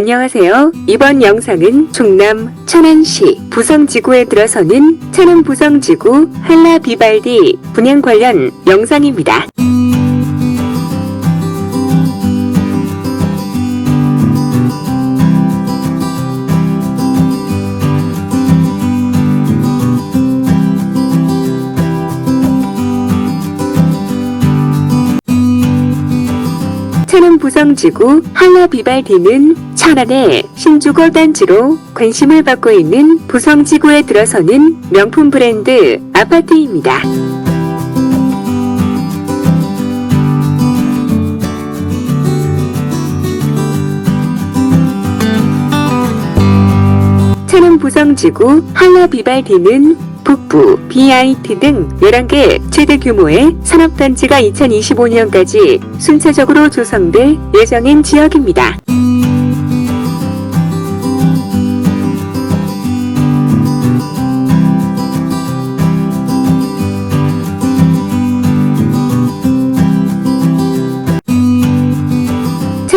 안녕하세요. 이번 영상은 충남 천안시 부성지구에 들어서는 천안 부성지구 한라 비발디 분양 관련 영상입니다. 천안 부성지구 한라 비발디는 천안의 신주거 단지로 관심을 받고 있는 부성지구에 들어서는 명품 브랜드 아파트입니다. 천안 부성지구 한라 비발디는 북부, BIT 등 11개 최대 규모의 산업단지가 2025년까지 순차적으로 조성될 예정인 지역입니다.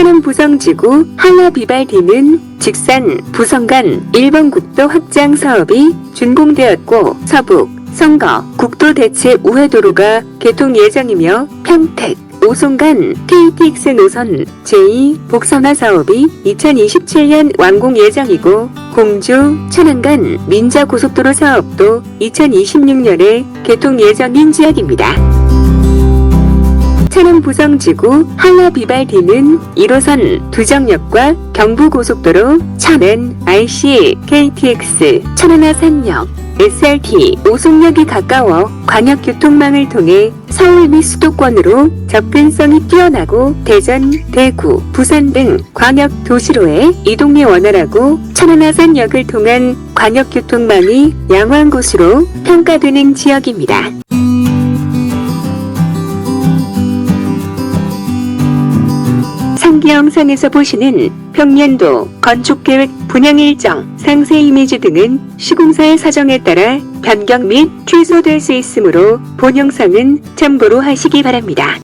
천안 부성지구 한라 비발디는 직산 부성 간 1번 국도 확장 사업이 준공되었고 서북, 성거, 국도 대체 우회도로가 개통 예정이며 평택, 오송 간 KTX 노선 제2 복선화 사업이 2027년 완공 예정이고 공주, 천안 간 민자 고속도로 사업도 2026년에 개통 예정인 지역입니다. 천안 부성지구 한라 비발디는 1호선 두정역과 경부고속도로 천안 IC, KTX, 천안하산역, SRT, 오송역이 가까워 광역교통망을 통해 서울 및 수도권으로 접근성이 뛰어나고 대전, 대구, 부산 등 광역 도시로의 이동이 원활하고 천안하산역을 통한 광역교통망이 양호한 곳으로 평가되는 지역입니다. 상기 영상에서 보시는 평년도, 건축계획, 분양 일정, 상세 이미지 등은 시공사의 사정에 따라 변경 및 취소될 수 있으므로 본 영상은 참고로 하시기 바랍니다.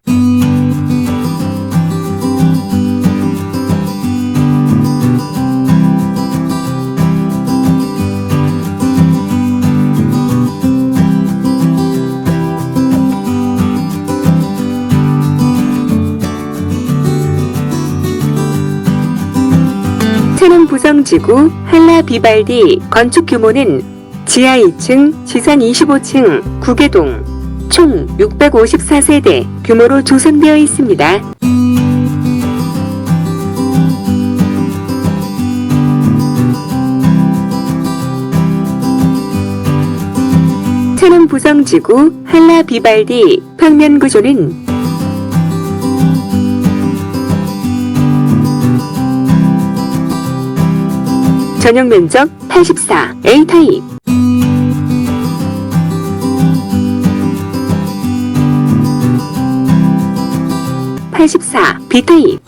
지구 한라 비발디 건축 규모는 지하 2층, 지상 25층, 구개동 총 654세대 규모로 조성되어 있습니다. 천안 부성지구 한라 비발디 평면 구조는 전용 면적 84 A 타입. (84) B 타입.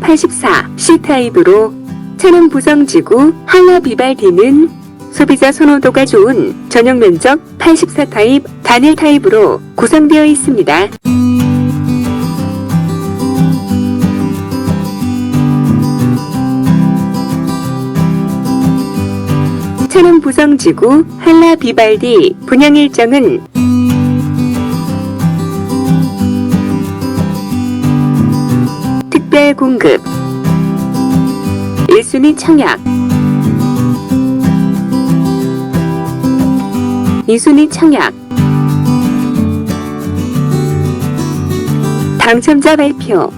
(84) C 타입으로 천연 부성지구 한라 비발디는 소비자 선호도가 좋은 전용 면적 84 타입 단일 타입으로 구성되어 있습니다. 천연 부성 지구 한라 비발디 분양 일정은 특별 공급 1순위 청약 2순위 청약 당첨자 발표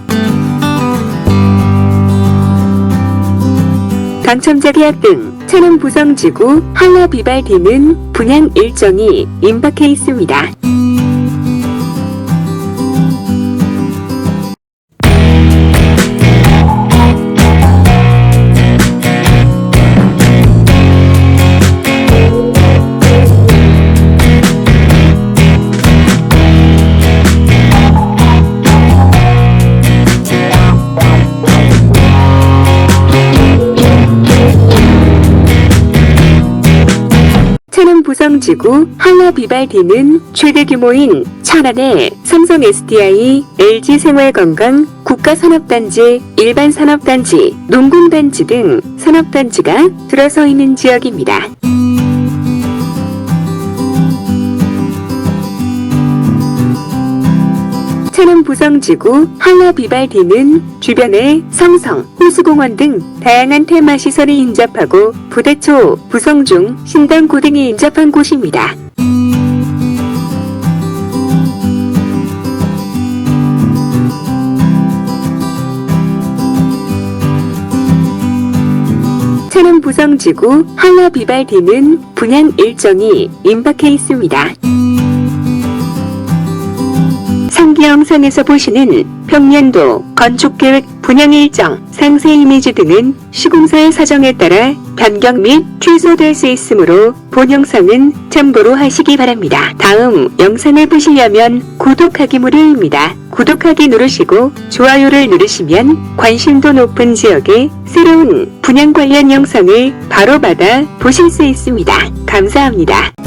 당첨자 계약 등 천안 부성지구 한라 비발디는 분양 일정이 임박해 있습니다. 지구 한라비발디는 최대 규모인 천안의 삼성 SDI, LG 생활건강, 국가산업단지, 일반산업단지, 농공단지 등 산업단지가 들어서 있는 지역입니다. 천안 부성지구 한라비발디는 주변에 성성, 호수공원 등 다양한 테마 시설이 인접하고 부대초, 부성중, 신당고 등이 인접한 곳입니다. 부성지구 한라비발디는 분양 일정이 임박해 있습니다. 상기 영상에서 보시는 평년도 건축계획 분양 일정, 상세 이미지 등은 시공사의 사정에 따라 변경 및 취소될 수 있으므로 본 영상은 참고로 하시기 바랍니다. 다음 영상을 보시려면 구독하기 무료입니다. 구독하기 누르시고 좋아요를 누르시면 관심도 높은 지역의 새로운 분양 관련 영상을 바로 받아 보실 수 있습니다. 감사합니다.